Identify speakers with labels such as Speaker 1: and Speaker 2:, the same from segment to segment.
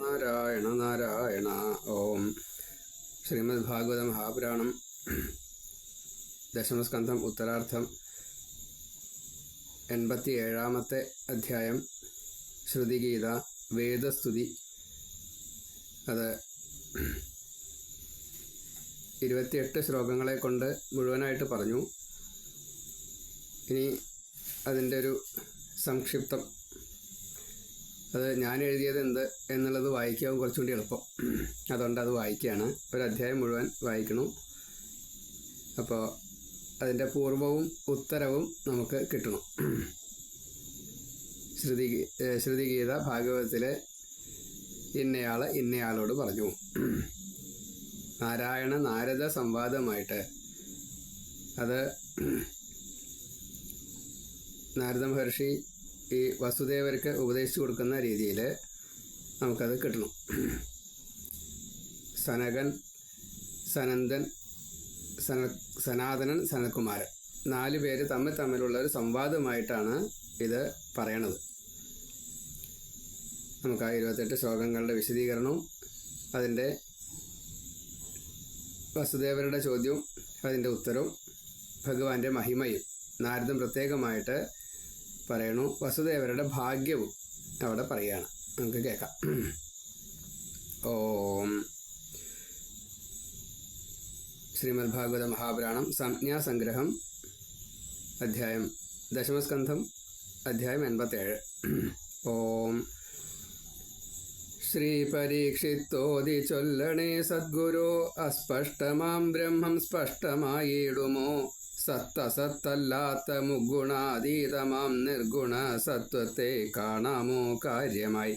Speaker 1: നാരായണ നാരായണ ഓം. ശ്രീമദ് ഭാഗവത മഹാപുരാണം. ദശമസ്കന്ധം ഉത്തരാർത്ഥം. എൺപത്തി ഏഴാമത്തെ അധ്യായം. ശ്രുതിഗീത വേദസ്തുതി. അത് ഇരുപത്തിയെട്ട് ശ്ലോകങ്ങളെ കൊണ്ട് മുഴുവനായിട്ട് പറഞ്ഞു. ഇനി അതിന്റെ ഒരു സംക്ഷിപ്തം. അത് ഞാൻ എഴുതിയത് എന്ത് എന്നുള്ളത് വായിക്കാൻ കുറച്ചും കൂടി എളുപ്പം. അതുകൊണ്ട് അത് വായിക്കുകയാണ്. ഒരു അധ്യായം മുഴുവൻ വായിക്കണം. അപ്പോൾ അതിന്റെ പൂർവവും ഉത്തരവും നമുക്ക് കിട്ടണം. ശ്രുതി ശ്രുതിഗീത ഭാഗവതത്തിലെ ഇന്നയാൾ ഇന്നയാളോട് പറഞ്ഞു. നാരായണ നാരദ സംവാദമായിട്ട്. അത് നാരദ മഹർഷി ഈ വസുദേവർക്ക് ഉപദേശിച്ചു കൊടുക്കുന്ന രീതിയിൽ നമുക്കത് കിട്ടണം. സനകൻ സനന്ദൻ സന സനാതനൻ സനൽകുമാരൻ നാല് പേര് തമ്മിൽ തമ്മിലുള്ള ഒരു സംവാദമായിട്ടാണ് ഇത് പറയണത്. നമുക്ക് ആ ഇരുപത്തെട്ട് ശ്ലോകങ്ങളുടെ വിശദീകരണവും അതിന്റെ വസുദേവരുടെ ചോദ്യവും അതിന്റെ ഉത്തരവും ഭഗവാന്റെ മഹിമയും നാരദം പ്രത്യേകമായിട്ട് പറയണു. വസുദേവരുടെ ഭാഗ്യവും അവിടെ പറയുകയാണ്. നമുക്ക് കേൾക്കാം. ഓം. ശ്രീമദ് ഭാഗവത മഹാപുരാണം സംജ്ഞാസംഗ്രഹം അധ്യായം ദശമസ്കന്ധം അധ്യായം എൺപത്തേഴ്. ഓം. ശ്രീ പരീക്ഷിത്തോതി ചൊല്ലണേ സദ്ഗുരോ അസ്പഷ്ടമാം ബ്രഹ്മം സ്പഷ്ടമായിടുമോ? സത്തസത്തല്ലാത്ത മുഗുണാതീതമാം നിർഗുണ സത്വത്തെ കാണാമോ കാര്യമായി?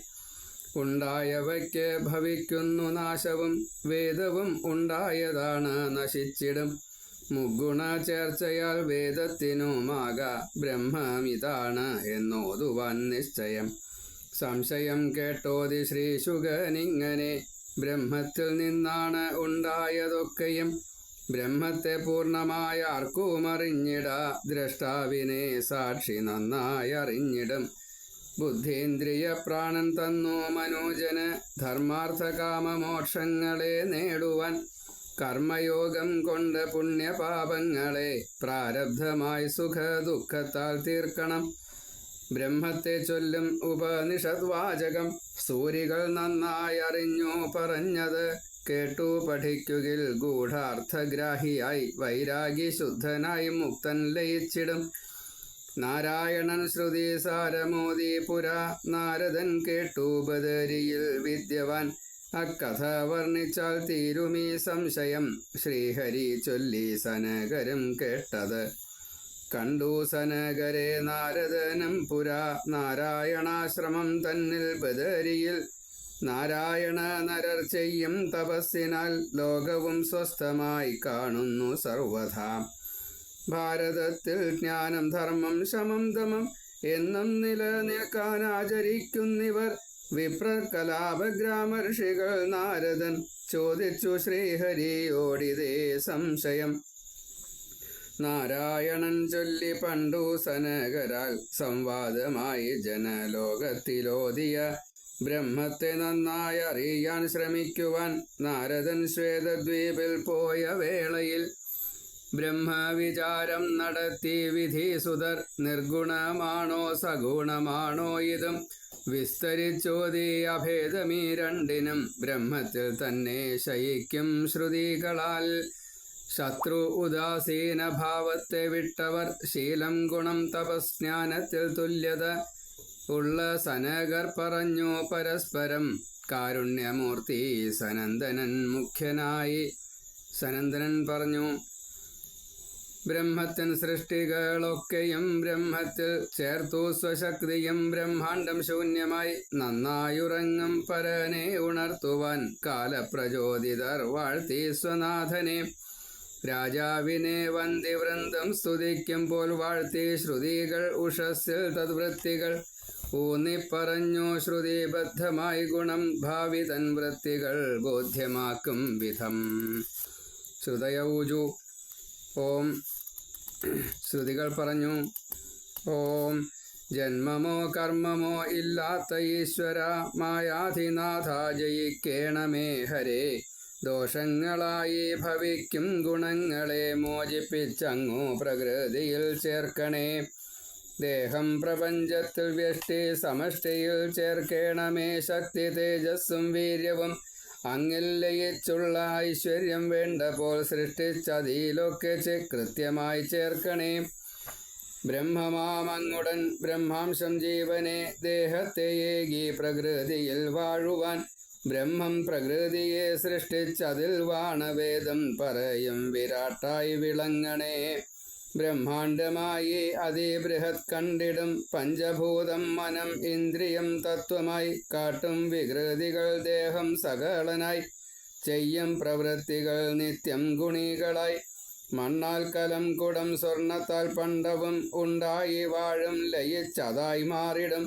Speaker 1: ഉണ്ടായവയ്ക്ക് ഭവിക്കുന്നു നാശവും വേദവും ഉണ്ടായതാണ് നശിച്ചിടും. മുഗുണ ചേർച്ചയാൽ വേദത്തിനുമാക ബ്രഹ്മമിതാണ് എന്നോതുവാൻ നിശ്ചയം. സംശയം കേട്ടോതി ശ്രീശുഖനിങ്ങനെ ബ്രഹ്മത്തിൽ നിന്നാണ് ഉണ്ടായതൊക്കെയും ബ്രഹ്മത്തെ പൂർണമായ ആർക്കും അറിഞ്ഞിട. ദ്രഷ്ടാവിനെ സാക്ഷി നന്നായി അറിഞ്ഞിടും. ബുദ്ധീന്ദ്രിയ പ്രാണൻ തന്നു മനോജന്. ധർമാർത്ഥ കാമമോക്ഷങ്ങളെ നേടുവാൻ. കർമ്മയോഗം കൊണ്ട് പുണ്യപാപങ്ങളെ പ്രാരബ്ധമായി സുഖ ദുഃഖത്താൽ തീർക്കണം. ബ്രഹ്മത്തെ ചൊല്ലും ഉപനിഷദ്വാചകം. സൂരികൾ നന്നായി അറിഞ്ഞു പറഞ്ഞത്. കേട്ടു പഠിക്കുകിൽ ഗൂഢാർത്ഥഗ്രാഹിയായി. വൈരാഗി ശുദ്ധനായി മുക്തൻ ലയിച്ചിടും. നാരായണൻ ശ്രുതി സാരമോദി പുരാ. നാരദൻ കേട്ടു വിദ്യവാൻ. അക്കഥ വർണിച്ചാൽ തീരുമീ സംശയം. ശ്രീഹരി ചൊല്ലി സനകരും കേട്ടത്. കണ്ടു സനകരെ നാരദനം പുരാ. നാരായണാശ്രമം തന്നിൽ ബദരിയിൽ നാരായണ നരർ ചെയ്യും തപസ്സിനാൽ ലോകവും സ്വസ്ഥമായി കാണുന്നു സർവഥാ ഭാരതത്തിൽ ജ്ഞാനം ധർമ്മം ശമം ദമം എന്നും നിലനിൽക്കാൻ ആചരിക്കുന്നിവർ വിപ്രകലാപഗ്രാമർഷികൾ. നാരദൻ ചോദിച്ചു ശ്രീഹരിയോടിതേ സംശയം. നാരായണൻ ചൊല്ലി പണ്ടു സനകരാൽ സംവാദമായി ജനലോകത്തിലോതിയ ബ്രഹ്മത്തെ നന്നായി അറിയാൻ ശ്രമിക്കുവാൻ നാരദൻ ശ്വേതദ്വീപിൽ പോയ വേളയിൽ ബ്രഹ്മവിചാരം നടത്തി വിധീസുതർ നിർഗുണമാണോ സഗുണമാണോ ഇതും വിസ്തരിച്ചോതി അഭേദമീ രണ്ടിനും ബ്രഹ്മത്തിൽ തന്നെ ശയിക്കും ശ്രുതികളാൽ. ശത്രു ഉദാസീന ഭാവത്തെ വിട്ടവർ ശീലം ഗുണം തപസ്ജ്ഞാനത്തിൽ തുല്യത ഉള്ള സനകർ പറഞ്ഞു പരസ്പരം കാരുണ്യമൂർത്തി സനന്ദനൻ മുഖ്യനായി. സനന്ദനൻ പറഞ്ഞു ബ്രഹ്മത്തിൻ സൃഷ്ടികളൊക്കെയും ബ്രഹ്മത്തിൽ ചേർത്തു സ്വശക്തിയും ബ്രഹ്മാണ്ടം ശൂന്യമായി നന്നായുറങ്ങും. പരനെ ഉണർത്തുവാൻ കാലപ്രചോദിതർ വാഴ്ത്തി സ്വനാഥനെ. രാജാവിനെ വന്ദിവൃന്ദം പോൽ വാഴ്ത്തി ശ്രുതികൾ ഉഷസ്സിൽ തദ്വൃത്തികൾ ഊന്നിപ്പറഞ്ഞു ശ്രുതിബദ്ധമായി ഗുണം ഭാവി തൻ വൃത്തികൾ ബോധ്യമാക്കും വിധം. ശ്രുതയൗജു. ഓം. ശ്രുതികൾ പറഞ്ഞു ഓം. ജന്മമോ കർമ്മമോ ഇല്ലാത്ത ഈശ്വര മായാധിനാഥ ജയിക്കേണമേ ഹരേ. ദോഷങ്ങളായി ഭവിക്കും ഗുണങ്ങളെ മോചിപ്പിച്ചങ്ങു പ്രകൃതിയിൽ ചേർക്കണേ. ദേഹം പ്രപഞ്ചത്തിൽ വ്യഷ്ടി സമഷ്ടിയിൽ ചേർക്കേണമേ ശക്തി തേജസ്സും വീര്യവും. അങ്ങിൽ ലയിച്ചുള്ള ഐശ്വര്യം വേണ്ടപ്പോൾ സൃഷ്ടിച്ചതിലൊക്കെ ചെ- കൃത്യമായി ചേർക്കണേ. ബ്രഹ്മമാമങ്ങുടൻ ബ്രഹ്മാംശം ജീവനെ ദേഹത്തെ ഏകി പ്രകൃതിയിൽ വാഴുവാൻ. ബ്രഹ്മം പ്രകൃതിയെ സൃഷ്ടിച്ചതിൽ വാണവേദം പറയും വിരാട്ടായി വിളങ്ങണേ. ബ്രഹ്മാണ്ടമായി അതിബൃഹത് കണ്ടിടും. പഞ്ചഭൂതം മനം ഇന്ദ്രിയം തത്വമായി കാട്ടും വികൃതികൾ ദേഹം സകളനായി ചെയ്യും പ്രവൃത്തികൾ നിത്യം ഗുണികളായി. മണ്ണാൽ കലം കുടം സ്വർണത്താൽ പണ്ടവും ഉണ്ടായി വാഴും ലയിച്ചതായി മാറിടും.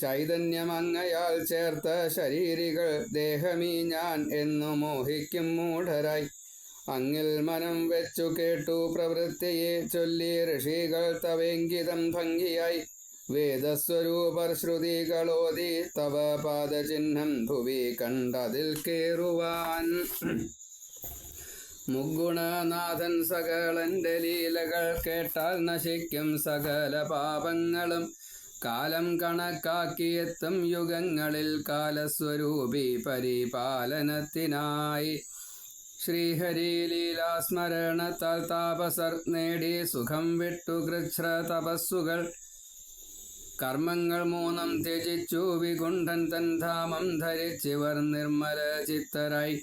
Speaker 1: ചൈതന്യമങ്ങയാൽ ചേർത്ത ശരീരികൾ ദേഹമീ ഞാൻ എന്നു മോഹിക്കും മൂഢരായി. അങ്ങിൽ മനം വെച്ചു കേട്ടു പ്രവൃത്തിയെ ചൊല്ലി ഋഷികൾ തവേങ്കിതം ഭംഗിയായി. വേദസ്വരൂപർ ശ്രുതികളോതി തവ പാദചിഹ്നം ഭുവി കണ്ടതിൽ കേറുവാൻ. മുഗുണനാഥൻ സകളന്റെ ലീലകൾ കേട്ടാൽ നശിക്കും സകല പാപങ്ങളും. കാലം കണക്കാക്കിയെത്തും യുഗങ്ങളിൽ കാലസ്വരൂപി പരിപാലനത്തിനായി. ശ്രീഹരി ലീലാസ്മരണത്താൽ താപസർ നേടി സുഖം വിട്ടു കൃച്ഛ്ര തപസ്സുകൾ. കർമ്മങ്ങൾ മൂന്നും ത്യജിച്ചു വികുണ്ഠൻ തൻ ധാമം ധരിച്ചിവർ നിർമ്മല ചിത്തരായി.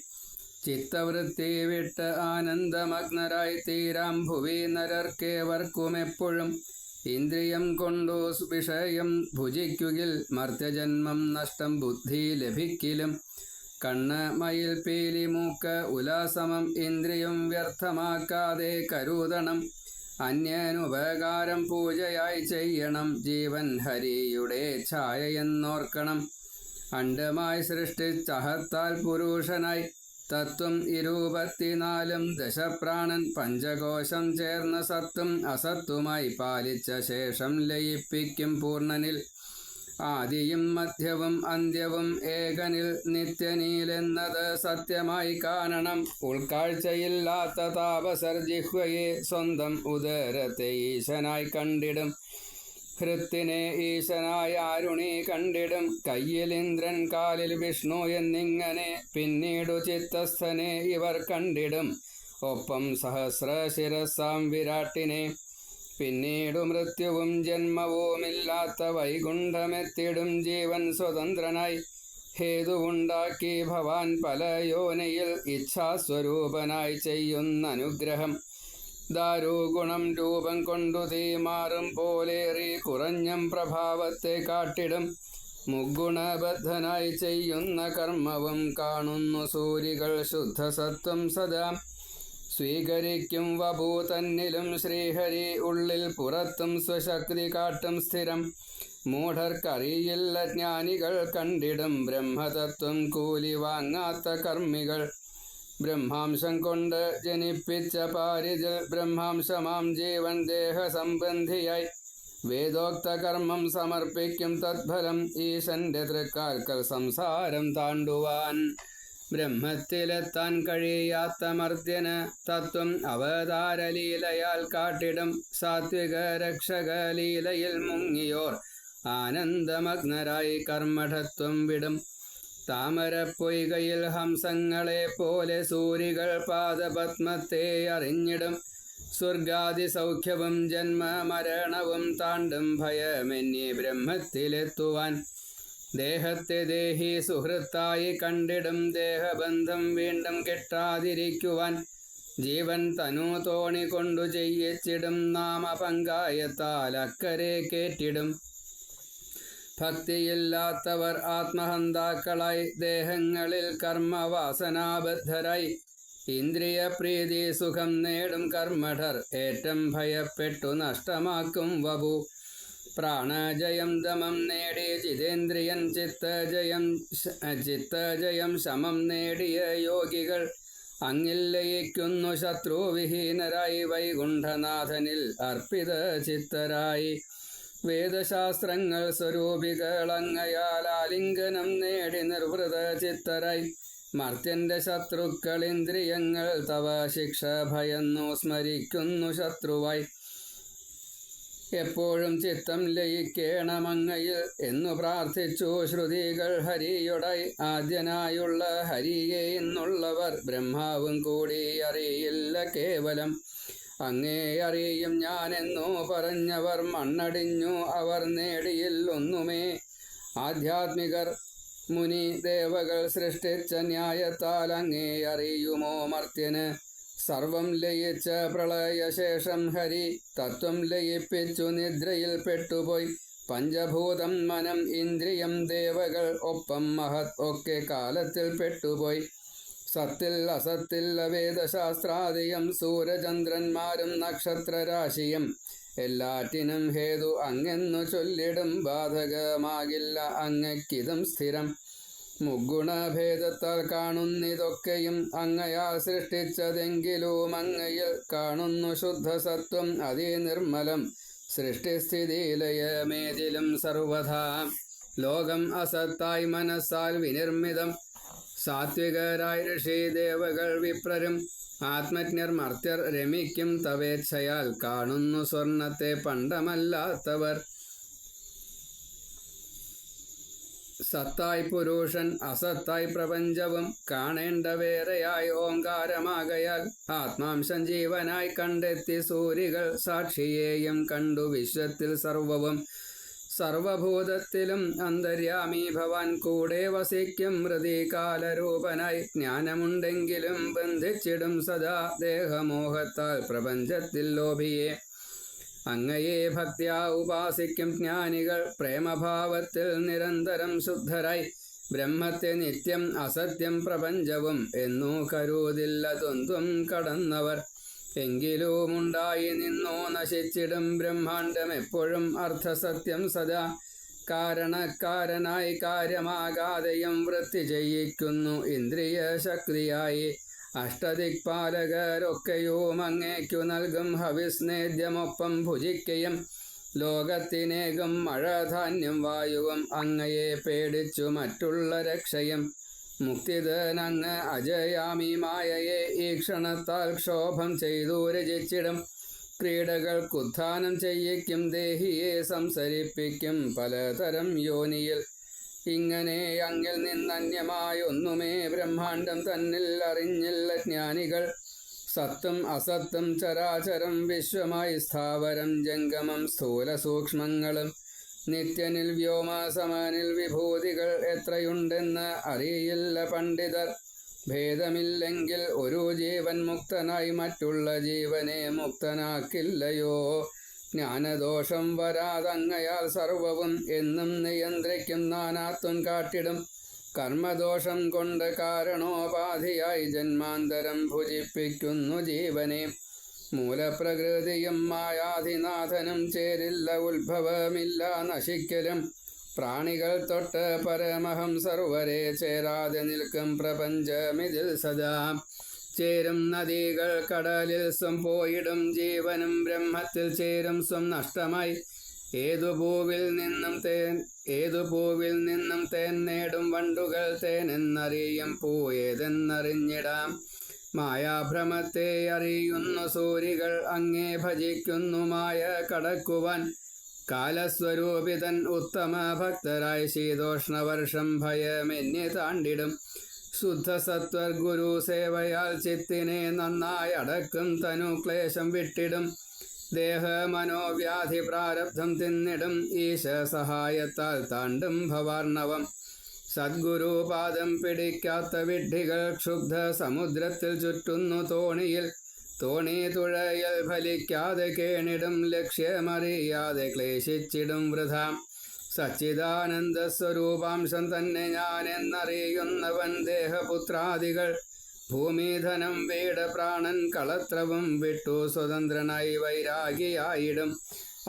Speaker 1: ചിത്തവൃത്തി വിട്ട് ആനന്ദമഗ്നരായി തീരാം ഭുവി നരർക്കേവർക്കുമെപ്പോഴും ഇന്ദ്രിയം കൊണ്ടു വിഷയം ഭുജിക്കുകിൽ മർത്യജന്മം നഷ്ടം ബുദ്ധി ലഭിക്കിലും. കണ്ണ് മയിൽ പീലി മൂക്ക് ഉലാസമം ഇന്ദ്രിയം വ്യർത്ഥമാക്കാതെ കരുതണം. അന്യനുപകാരം പൂജയായി ചെയ്യണം. ജീവൻ ഹരിയുടെ ഛായയെന്നോർക്കണം. അണ്ടമായി സൃഷ്ടിച്ചഹത്താൽ പുരുഷനായി തത്വം ഇരുപത്തിനാലും ദശപ്രാണൻ പഞ്ചകോശം ചേർന്ന സത്തും അസത്തുമായി പാലിച്ച ശേഷം ലയിപ്പിക്കും പൂർണനിൽ. ആദിയും മധ്യവും അന്ത്യവും ഏകനിൽ നിത്യനീലെന്നത് സത്യമായി കാണണം. ഉൾക്കാഴ്ചയില്ലാത്ത താപസർ ജിഹ്വയെ സ്വന്തം ഉദരത്തെ ഈശനായി കണ്ടിടും. ഹൃത്തിനെ ഈശനായ അരുണി കണ്ടിടും. കയ്യിൽ ഇന്ദ്രൻ കാലിൽ വിഷ്ണു എന്നിങ്ങനെ പിന്നീടു ചിത്തസ്ഥനെ ഇവർ കണ്ടിടും. ഒപ്പം സഹസ്ര ശിരസാം വിരാട്ടിനെ പിന്നീടു മൃത്യുവും ജന്മവുമില്ലാത്ത വൈകുണ്ഠമെത്തിടും ജീവൻ സ്വതന്ത്രനായി ഹേതുവുണ്ടാക്കി ഭവാൻ പല യോനയിൽ ഇച്ഛാസ്വരൂപനായി ചെയ്യുന്ന അനുഗ്രഹം ദാരുഗുണം രൂപം കൊണ്ടു തീമാറും പോലേറി കുറഞ്ഞം പ്രഭാവത്തെ കാട്ടിടും. മുഗുണബദ്ധനായി ചെയ്യുന്ന കർമ്മവും കാണുന്നു സൂരികൾ ശുദ്ധസത്വം സദാ. സ്വീകരിക്കും വഭൂതന്നിലും ശ്രീഹരി ഉള്ളിൽ പുറത്തും സ്വശക്തി കാട്ടും സ്ഥിരം. മൂഢർക്കറിയില്ല ജ്ഞാനികൾ കണ്ടിടും ബ്രഹ്മതത്വം കൂലി വാങ്ങാത്ത കർമ്മികൾ. ബ്രഹ്മാംശം കൊണ്ട് ജനിപ്പിച്ച പാരിതിൽ ബ്രഹ്മാംശമാം ജീവൻ ദേഹ സംബന്ധിയായി വേദോക്ത കർമ്മം സമർപ്പിക്കും തത്ഫലം ഈശന്റെ തൃക്കാൽക്കൽ സംസാരം താണ്ടുവാൻ. ബ്രഹ്മത്തിലെത്താൻ കഴിയാത്ത മർദ്ദന തത്വം അവതാരലീലയാൽ കാട്ടിടും. സാത്വിക രക്ഷകലീലയിൽ മുങ്ങിയോർ ആനന്ദമഗ്നരായി കർമ്മഠത്വം വിടും. താമരപ്പൊയ്കയിൽ ഹംസങ്ങളെ പോലെ സൂരികൾ പാദപത്മത്തെ അറിഞ്ഞിടും. സ്വർഗാദി സൗഖ്യവും ജന്മ മരണവും താണ്ടും ഭയമെന്നി ബ്രഹ്മത്തിലെത്തുവാൻ ദേഹത്തെ ദേഹി സുഹൃത്തായി കണ്ടിടും ദേഹബന്ധം വീണ്ടും കെട്ടാതിരിക്കുവാൻ. ജീവൻ തനു തോണി കൊണ്ടു ചെയ്യിച്ചിടും നാമപങ്കായത്താൽ അക്കരെ കേറ്റിടും. ഭക്തിയില്ലാത്തവർ ആത്മഹന്താക്കളായി ദേഹങ്ങളിൽ കർമ്മവാസനാബദ്ധരായി. ഇന്ദ്രിയ പ്രീതി സുഖം നേടും കർമ്മഠർ ഏറ്റം ഭയപ്പെട്ടു നഷ്ടമാക്കും വപു. പ്രാണജയം ദമം നേടി ജിതേന്ദ്രിയൻ ചിത്തജയം ചിത്തജയം ശമം നേടിയ യോഗികൾ അങ്ങിൽ ലയിക്കുന്നു ശത്രുവിഹീനരായി വൈകുണ്ഠനാഥനിൽ അർപ്പിത ചിത്തരായി. വേദശാസ്ത്രങ്ങൾ സ്വരൂപികളങ്ങയാൽ ആലിംഗനം നേടി നിർവൃത ചിത്തരായി. മർത്യന്റെ ശത്രുക്കൾ ഇന്ദ്രിയങ്ങൾ തവ ശിക്ഷ ഭയന്നു സ്മരിക്കുന്നു ശത്രുവായി. എപ്പോഴും ചിത്തം ലയിക്കേണമങ്ങയിൽ എന്നു പ്രാർത്ഥിച്ചു ശ്രുതികൾ ഹരിയുടെ. ആദ്യനായുള്ള ഹരിയെ എന്നുള്ളവർ ബ്രഹ്മാവും കൂടി അറിയില്ല കേവലം. അങ്ങേ അറിയും ഞാനെന്നു പറഞ്ഞവർ മണ്ണടിഞ്ഞു അവർ നേടിയില്ലൊന്നുമേ ആധ്യാത്മികർ മുനി ദേവകൾ സൃഷ്ടിച്ച ന്യായത്താൽ അങ്ങേ അറിയുമോ മർത്യന്? സർവം ലയിച്ച പ്രളയശേഷം ഹരി തത്വം ലയിപ്പിച്ചു നിദ്രയിൽ പെട്ടുപോയി. പഞ്ചഭൂതം മനം ഇന്ദ്രിയം ദേവകൾ ഒപ്പം മഹത് ഒക്കെ കാലത്തിൽ പെട്ടുപോയി. സത്തിൽ അസത്തിൽ വേദശാസ്ത്രാദിയം സൂര്യചന്ദ്രന്മാരും നക്ഷത്രരാശിയും എല്ലാറ്റിനും ഹേതു അങ്ങെന്നു ചൊല്ലിടും ബാധകമാകില്ല അങ്ങക്കിതും സ്ഥിരം. മുഗുണഭേദത്താൽ കാണുന്നിതൊക്കെയും അങ്ങയാൽ സൃഷ്ടിച്ചതെങ്കിലും അങ്ങയിൽ കാണുന്നു ശുദ്ധസത്വം അതിനിർമ്മലം സൃഷ്ടിസ്ഥിതിലയമേതിലും സർവഥാ ലോകം അസത്തായി മനസ്സാൽ വിനിർമ്മിതം. സാത്വികരായ ഋഷി ദേവകൾ വിപ്രരും. ആത്മജ്ഞർ മർത്യർ രമിക്കും തവേച്ഛയാൽ കാണുന്നു സ്വർണത്തെ പണ്ടമല്ലാത്തവർ. സത്തായി പുരുഷൻ അസത്തായി പ്രപഞ്ചവും കാണേണ്ട വേറെയായി ഓങ്കാരമാകയാൽ ആത്മാംശം ജീവനായി കണ്ടെത്തി സൂര്യകൾ സാക്ഷിയെയും കണ്ടു വിശ്വത്തിൽ സർവവും. സർവഭൂതത്തിലും അന്തര്യാമി ഭവാൻ കൂടെ വസിക്കും മൃതികാലരൂപനായി ജ്ഞാനമുണ്ടെങ്കിലും ബന്ധിച്ചിടും സദാ ദേഹമോഹത്താൽ പ്രപഞ്ചത്തിൽ ലോഭിയെ. അങ്ങയെ ഭക്ത്യാ ഉപാസിക്കും ജ്ഞാനികൾ. പ്രേമഭാവത്തിൽ നിരന്തരം ശുദ്ധരായി. ബ്രഹ്മത്തെ നിത്യം അസത്യം പ്രപഞ്ചവും എന്നു കരുതില്ല ദ്വന്ദ്വം കടന്നവർ. എങ്കിലുമുണ്ടായി നിന്നോ നശിച്ചിടും ബ്രഹ്മാണ്ടം എപ്പോഴും അർത്ഥസത്യം സദാ. കാരണക്കാരനായി കാര്യമാകാതെയും വൃത്തി ചെയ്യിക്കുന്നു ഇന്ദ്രിയ ശക്തിയായി അഷ്ടദിക്പാലകരൊക്കെയും അങ്ങേക്കു നൽകും ഹവിസ്നേദ്യമൊപ്പം ഭുജിക്കയും ലോകത്തിനേകും മഴധാന്യം വായുവും അങ്ങയെ പേടിച്ചു മറ്റുള്ള രക്ഷയും. മുക്തിതനങ്ങ് അജയാമി മായയെ ഈ ക്ഷണത്താൽ ക്ഷോഭം ചെയ്തു രചിച്ചിടും. ക്രീഡകൾക്കുത്ഥാനം ചെയ്യിക്കും ദേഹിയെ സംസരിപ്പിക്കും പലതരം യോനിയിൽ. ഇങ്ങനെ അങ്ങിൽ നിന്നന്യമായൊന്നുമേ ബ്രഹ്മാണ്ടം തന്നിൽ അറിഞ്ഞില്ല ജ്ഞാനികൾ. സത്തും അസത്തും ചരാചരം വിശ്വമായി സ്ഥാവരം ജംഗമം സ്ഥൂല സൂക്ഷ്മങ്ങളും. നിത്യനിൽ വ്യോമാസമാനിൽ വിഭൂതികൾ എത്രയുണ്ടെന്ന് അറിയില്ല പണ്ഡിതർ. ഭേദമില്ലെങ്കിൽ ഒരു ജീവൻ മുക്തനായി മറ്റുള്ള ജീവനെ മുക്തനാക്കില്ലയോ? ജ്ഞാനദോഷം വരാതങ്ങയാൽ സർവവും എന്നും നിയന്ത്രിക്കും നാനാത്വം കാട്ടിടും. കർമ്മദോഷം കൊണ്ട് കാരണോപാധിയായി ജന്മാന്തരം ഭുജിപ്പിക്കുന്നു ജീവനെ. മൂലപ്രകൃതിയും മായാധിനാഥനും ചേരില്ല ഉത്ഭവമില്ല നശിക്കലും. പ്രാണികൾ തൊട്ട് പരമഹം സർവരെ ചേരാതെ നിൽക്കും പ്രപഞ്ചമിതിൽ സദാ. ചേരും നദികൾ കടലിൽ സ്വം പോയിടും ജീവനും ബ്രഹ്മത്തിൽ ചേരും സ്വം നഷ്ടമായി. ഏതു പൂവിൽ നിന്നും തേൻ ഏതു പൂവിൽ നിന്നും തേൻ നേടും വണ്ടുകൾ തേൻ എന്നറിയും പൂ ഏതെന്നറിഞ്ഞിടാം. മായാഭ്രമത്തെ അറിയുന്ന സൂരികൾ അങ്ങേ ഭജിക്കുന്നു മായ കടക്കുവാൻ. കാലസ്വരൂപിതൻ ഉത്തമ ഭക്തരായി ശീതോഷ്ണവർഷം ഭയമെന്നെ താണ്ടിടും. ശുദ്ധസത്വർ ഗുരു സേവയാൽ ചിത്തിനെ നന്നായി അടക്കും തനു ക്ലേശം വിട്ടിടും. ദേഹ മനോവ്യാധി പ്രാരബ്ധം തിന്നിടും ഈശ സഹായത്താൽ താണ്ടും ഭവാർണവം. സദ്ഗുരു പാദം പിടിക്കാത്ത വിഡ്ഢികൾ ക്ഷുബ്ധ സമുദ്രത്തിൽ ചുറ്റുന്നു തോണിയിൽ. തോണി തുഴയൽ ഫലിക്കാതെ കേണിടും ലക്ഷ്യമറിയാതെ ക്ലേശിച്ചിടും വൃഥാം. സച്ചിദാനന്ദ സ്വരൂപാംശം തന്നെ ഞാൻ എന്നറിയുന്നവൻ ദേഹപുത്രാദികൾ. ഭൂമിധനം വീട് പ്രാണൻ കളത്രവും വിട്ടു സ്വതന്ത്രനായി വൈരാഗിയായിടും.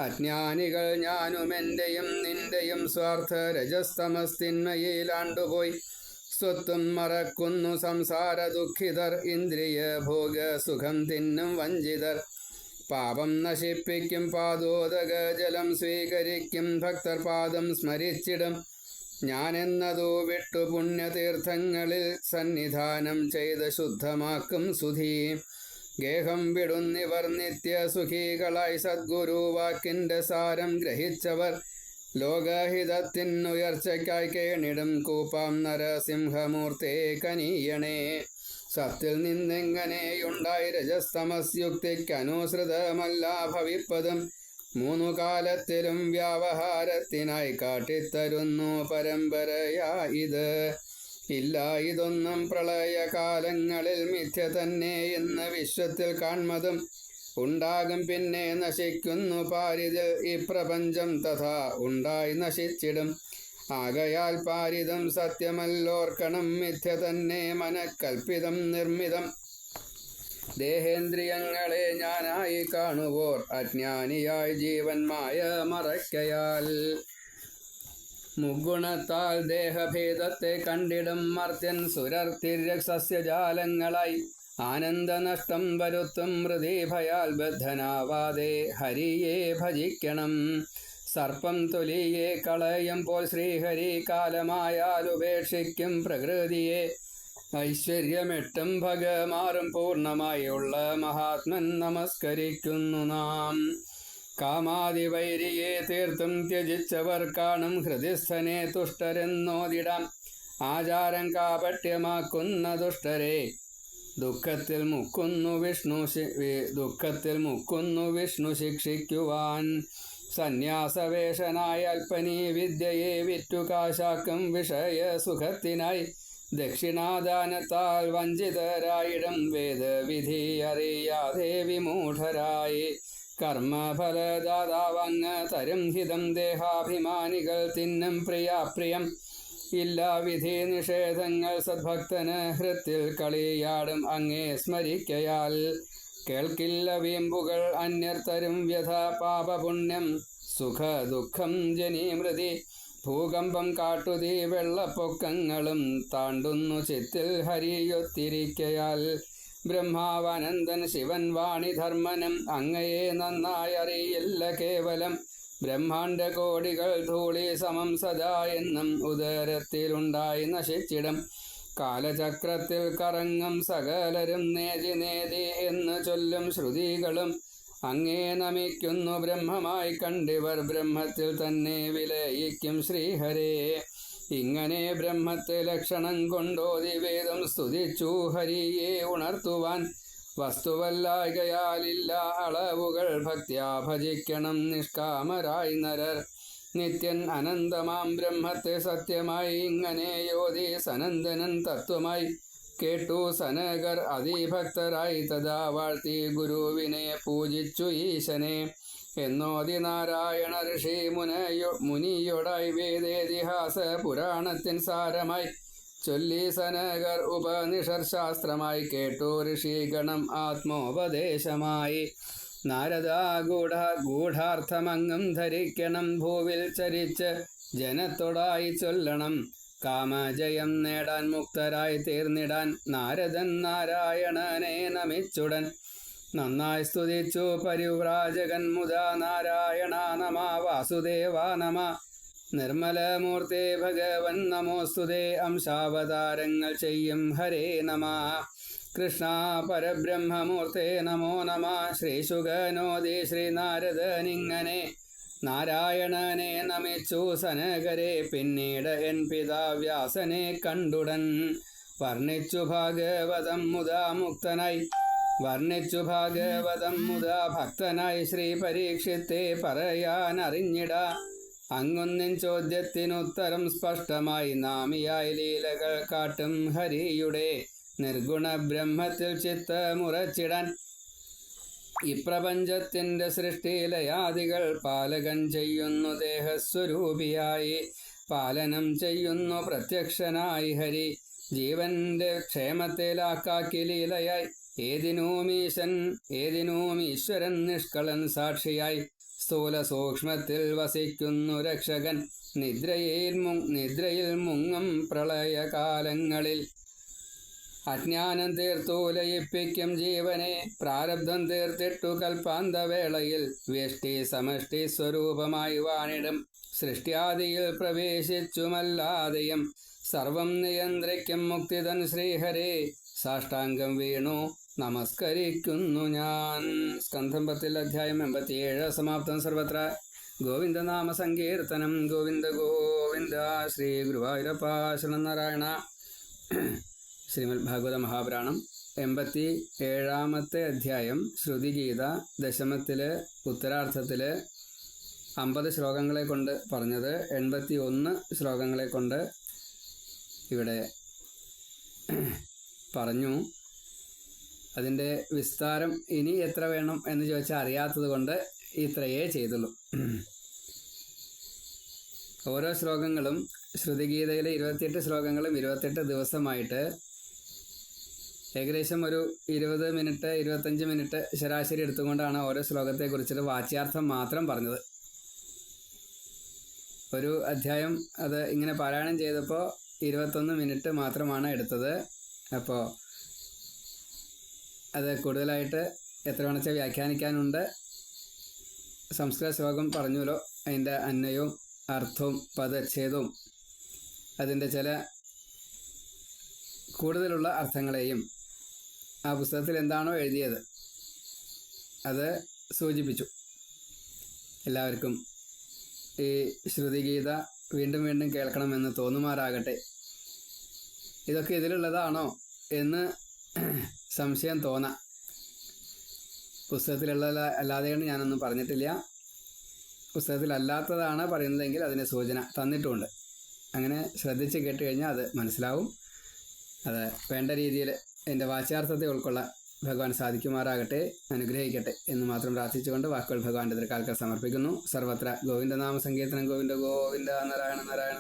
Speaker 1: അജ്ഞാനികൾ ഞാനും എന്റെയും നിന്റെയും സ്വാർത്ഥ രജസ്തമസ്തിന്മയിലാണ്ടുപോയി സ്വത്തും മറക്കുന്നു സംസാര ദുഃഖിതർ ഇന്ദ്രിയ ഭോഗ സുഖം തിന്നും വഞ്ചിതർ. പാപം നശിപ്പിക്കും പാദോദക ജലം സ്വീകരിക്കും ഭക്തർ പാദം സ്മരിച്ചിടും. ഞാനെന്നതോ വിട്ടു പുണ്യതീർത്ഥങ്ങളിൽ സന്നിധാനം ചെയ്ത് ശുദ്ധമാക്കും സുധീ. ഗേഹം വിടുന്നിവർ നിത്യസുഖികളായി സദ്ഗുരു വാക്കിന്റെ സാരം ഗ്രഹിച്ചവർ ലോകഹിതത്തിനുയർച്ചയ്ക്കായി കേണിടും കൂപ്പാം നരസിംഹമൂർത്തേ കനീയണേ. സത്തിൽ നിന്നെങ്ങനെയുണ്ടായി രജസ്തമസ്യുക്തിക്കനുസൃതമല്ല ഭവിപ്പതും. മൂന്നു കാലത്തിലും വ്യാവഹാരത്തിനായി കാട്ടിത്തരുന്നു പരമ്പരയാ ഇത്. ഇല്ല ഇതൊന്നും പ്രളയകാലങ്ങളിൽ മിഥ്യ തന്നെ എന്ന് വിശ്വത്തിൽ കാൺമതും ഉണ്ടാകും പിന്നെ നശിക്കുന്നു പാരിതിൽ. ഈ പ്രപഞ്ചം തഥാ ഉണ്ടായി നശിച്ചിടും. ആകയാൽ പാരിതം സത്യമല്ലോർക്കണം മിഥ്യ തന്നെ മനക്കൽപ്പിതം നിർമ്മിതം. ദേഹേന്ദ്രിയങ്ങളെ ഞാനായി കാണുവോർ അജ്ഞാനിയായി ജീവന്മായ മറയ്ക്കയാൽ. മുഗുണത്താൽ ദേഹഭേദത്തെ കണ്ടിടും മർത്യൻ സുരർ തിര്യസസ്യജാലങ്ങളായി ആനന്ദനഷ്ടം വരുത്തും മൃതിഭയാൽ ബദ്ധനാവാതെ ഹരിയെ ഭജിക്കണം. സർപ്പം തൊലിയെ കളയുമ്പോൾ ശ്രീഹരി കാലമായാൽ ഉപേക്ഷിക്കും പ്രകൃതിയെ. ഐശ്വര്യമെട്ടും ഭഗമാറും പൂർണമായുള്ള മഹാത്മൻ നമസ്കരിക്കുന്നു നാം. കാമാതിവൈരിയെ തീർത്തും ത്യജിച്ചവർ കാണും ഹൃദയസ്ഥനെ തുഷ്ടരെന്നോതിടാം. ആചാരം കാപട്യമാക്കുന്ന ദുഷ്ടരെ. ദുഃഖത്തിൽ മുക്കുന്നു വിഷ്ണു ദുഃഖത്തിൽ മുക്കുന്നു വിഷ്ണു ശിക്ഷിക്കുവാൻ. സന്യാസവേഷനായ അൽപ്പനി വിദ്യയെ വിറ്റു കാശാക്കും വിഷയ സുഖത്തിനായി. ദക്ഷിണാദാനത്താൽ വഞ്ചിതരായിടം വേദവിധി അറിയാതെ വിമൂഢരായി. കർമ്മഫലദാതാവങ്ങ് തരും ഹിതം ദേഹാഭിമാനികൾ തിന്നും പ്രിയാപ്രിയം ഇല്ലാ വിധി നിഷേധങ്ങൾ സദ്ഭക്തന് ഹൃത്തിൽ കളിയാടും അങ്ങേ സ്മരിക്കയാൽ. കേൾക്കില്ല വീമ്പുകൾ അന്യർ തരും വ്യഥ പാപപുണ്യം. സുഖ ദുഃഖം ജനീമൃതി ഭൂകമ്പം കാട്ടുതീ വെള്ളപ്പൊക്കങ്ങളും താണ്ടുന്നു ചിത്തിൽ ഹരിയൊത്തിരിക്കയാൽ. ബ്രഹ്മാവനന്ദൻ ശിവൻ വാണിധർമ്മനും അങ്ങയെ നന്നായി അറിയില്ല കേവലം. ബ്രഹ്മാണ്ട കോടികൾ ധൂളി സമം സദാ എന്നും ഉദരത്തിലുണ്ടായി നശിച്ചിടം. കാലചക്രത്തിൽ കറങ്ങും സകലരും നേതി നേതി എന്ന് ചൊല്ലും ശ്രുതികളും അങ്ങേ നമിക്കുന്നു ബ്രഹ്മമായി കണ്ടിവർ ബ്രഹ്മത്തിൽ തന്നെ വിലയിക്കും ശ്രീഹരേ. ഇങ്ങനെ ബ്രഹ്മത്തെ ലക്ഷണം കൊണ്ടോതി വേദം സ്തുതിച്ചു ഹരിയെ ഉണർത്തുവാൻ വസ്തുവല്ലായകയാലില്ല അളവുകൾ ഭക്ത്യാ ഭജിക്കണം നിഷ്കാമരായി നരർ. നിത്യൻ അനന്തമാം ബ്രഹ്മത്തെ സത്യമായി ഇങ്ങനെ യോതി സനന്ദനൻ തത്വമായി കേട്ടു സനകർ അതിഭക്തരായി തഥാ വാഴ്ത്തി ഗുരുവിനെ പൂജിച്ചു ഈശനെ. എന്നോതി നാരായണ ഋഷി മുനയോ മുനിയോടായി വേദേതിഹാസ പുരാണത്തിൻ സാരമായി ചൊല്ലി സനകർ ഉപനിഷർ ശാസ്ത്രമായി കേട്ടു ഋഷി ഋഷിഗണം ആത്മോപദേശമായി. നാരദ ഗൂഢ ഗൂഢാർത്ഥമങ്ങും ധരിക്കണം ഭൂവിൽ ചരിച്ച് ജനത്തോടായി ചൊല്ലണം. കാമജയം നേടാൻ മുക്തരായി തീർന്നിടാൻ നാരദൻ നാരായണനെ നമിച്ചുടൻ. നന്നായി സ്തുതിച്ചു പരിവ്രാജകൻ മുത നാരായണ നമ വാസുദേവ നമ. നിർമ്മലമൂർത്തി ഭഗവൻ നമോസ്തുതേ അംശാവതാരങ്ങൾ ചെയ്യും ഹരേ നമ. കൃഷ്ണ പരബ്രഹ്മമൂർത്തെ നമോ നമ. ശ്രീശുഗനോദി ശ്രീനാരദനിങ്ങനെ നാരായണനെ നമിച്ചു സനകരെ പിന്നീട് എൻ പിതാവ്യാസനെ കണ്ടുടൻ. വർണിച്ചു ഭാഗവതം മുതാ മുക്തനായി. വർണിച്ചു ഭാഗവതം മുതാ ഭക്തനായി. ശ്രീ പരീക്ഷത്തെ പറയാനറിഞ്ഞിട. അങ്ങൊന്നിൻ ചോദ്യത്തിനുത്തരം സ്പഷ്ടമായി നാമിയായി ലീലകൾ കാട്ടും ഹരിയുടെ നിർഗുണ ബ്രഹ്മത്തിൽ ചിത്തമുറച്ചിടാൻ ഇപ്രപഞ്ചത്തിന്റെ സൃഷ്ടിയിലയാദികൾ പാലകൻ ചെയ്യുന്നു ദേഹസ്വരൂപിയായി പാലനം ചെയ്യുന്നു പ്രത്യക്ഷനായി ഹരി. ജീവന്റെ ക്ഷേമത്തിലാക്കാക്കി ലീലയായി ഏതിനൂമീശൻ ഏതിനൂമീശ്വരൻ നിഷ്കളൻ സാക്ഷിയായി. സ്ഥൂല സൂക്ഷ്മത്തിൽ വസിക്കുന്നു രക്ഷകൻ. നിദ്രയിൽ മുങ് നിദ്രയിൽ മുങ്ങും പ്രളയകാലങ്ങളിൽ. അജ്ഞാനം തീർത്തു ലയിപ്പിക്കും ജീവനെ. പ്രാരബ്ധം തീർത്തിട്ടു കൽപ്പാന്തവേളയിൽ വ്യഷ്ടി സമഷ്ടി സ്വരൂപമായി വാണിടും. സൃഷ്ടിയാദിയിൽ പ്രവേശിച്ചുമല്ലാതെയും സർവം നിയന്ത്രിക്കും മുക്തിതൻ ശ്രീഹരേ. സാഷ്ടാംഗം വീണു നമസ്കരിക്കുന്നു ഞാൻ. സ്കന്ധം പത്തിൽ അധ്യായം എൺപത്തിയേഴ് സമാപ്തം സർവത്ര. ഗോവിന്ദനാമ സങ്കീർത്തനം ഗോവിന്ദ ഗോവിന്ദ ശ്രീ ഗുരുവായൂരപ്പ ശരണനാരായണ. ശ്രീമദ് ഭാഗവത മഹാപുരാണം എൺപത്തി ഏഴാമത്തെ അധ്യായം ശ്രുതിഗീത ദശമത്തിൽ ഉത്തരാർത്ഥത്തിൽ അമ്പത് ശ്ലോകങ്ങളെ കൊണ്ട് പറഞ്ഞത് എൺപത്തി ഒന്ന് ശ്ലോകങ്ങളെ കൊണ്ട് ഇവിടെ പറഞ്ഞു. അതിന്റെ വിസ്താരം ഇനി എത്ര വേണം എന്ന് ചോദിച്ചാൽ അറിയാത്തത് കൊണ്ട് ഇത്രയേ ചെയ്തുള്ളൂ. ഓരോ ശ്ലോകങ്ങളും ശ്രുതിഗീതയിലെ ഇരുപത്തിയെട്ട് ശ്ലോകങ്ങളും ഇരുപത്തെട്ട് ദിവസമായിട്ട് ഏകദേശം ഒരു ഇരുപത് മിനിറ്റ് ഇരുപത്തഞ്ച് മിനിറ്റ് ശരാശരി എടുത്തുകൊണ്ടാണ് ഓരോ ശ്ലോകത്തെക്കുറിച്ചിട്ട് വാച്യാർത്ഥം മാത്രം പറഞ്ഞത്. ഒരു അധ്യായം അത് ഇങ്ങനെ പാരായണം ചെയ്തപ്പോൾ ഇരുപത്തൊന്ന് മിനിറ്റ് മാത്രമാണ് എടുത്തത്. അപ്പോൾ അത് കൂടുതലായിട്ട് എത്ര വേണച്ച വ്യാഖ്യാനിക്കാനുണ്ട്. സംസ്കൃത ശ്ലോകം പറഞ്ഞല്ലോ അതിന്റെ അന്വയവും അർത്ഥവും പദച്ഛേദവും. അതിന്റെ ചില കൂടുതലുള്ള അർത്ഥങ്ങളെയും ആ പുസ്തകത്തിൽ എന്താണോ എഴുതിയത് അത് സൂചിപ്പിച്ചു. എല്ലാവർക്കും ഈ ശ്രുതിഗീത വീണ്ടും വീണ്ടും കേൾക്കണമെന്ന് തോന്നുമാറാകട്ടെ. ഇതൊക്കെ ഇതിലുള്ളതാണോ എന്ന് സംശയം തോന്നാം. പുസ്തകത്തിലുള്ള അല്ലാതെയാണ് ഞാനൊന്നും പറഞ്ഞിട്ടില്ല. പുസ്തകത്തിലല്ലാത്തതാണ് പറയുന്നതെങ്കിൽ അതിന് സൂചന തന്നിട്ടുമുണ്ട് അങ്ങനെ ശ്രദ്ധിച്ച് കേട്ട് കഴിഞ്ഞാൽ അത് മനസ്സിലാവും. അത് വേണ്ട രീതിയിൽ എന്റെ വാചാർത്ഥത്തെ ഉൾക്കൊള്ളാൻ ഭഗവാൻ സാധിക്കുമാറാകട്ടെ അനുഗ്രഹിക്കട്ടെ എന്ന് മാത്രം പ്രാർത്ഥിച്ചുകൊണ്ട് വാക്കുകൾ ഭഗവാന്റെ തൃക്കാൽക്കൽ സമർപ്പിക്കുന്നു. സർവത്ര ഗോവിന്ദനാമ സങ്കീർത്തനം ഗോവിന്ദ ഗോവിന്ദ നാരായണ നാരായണ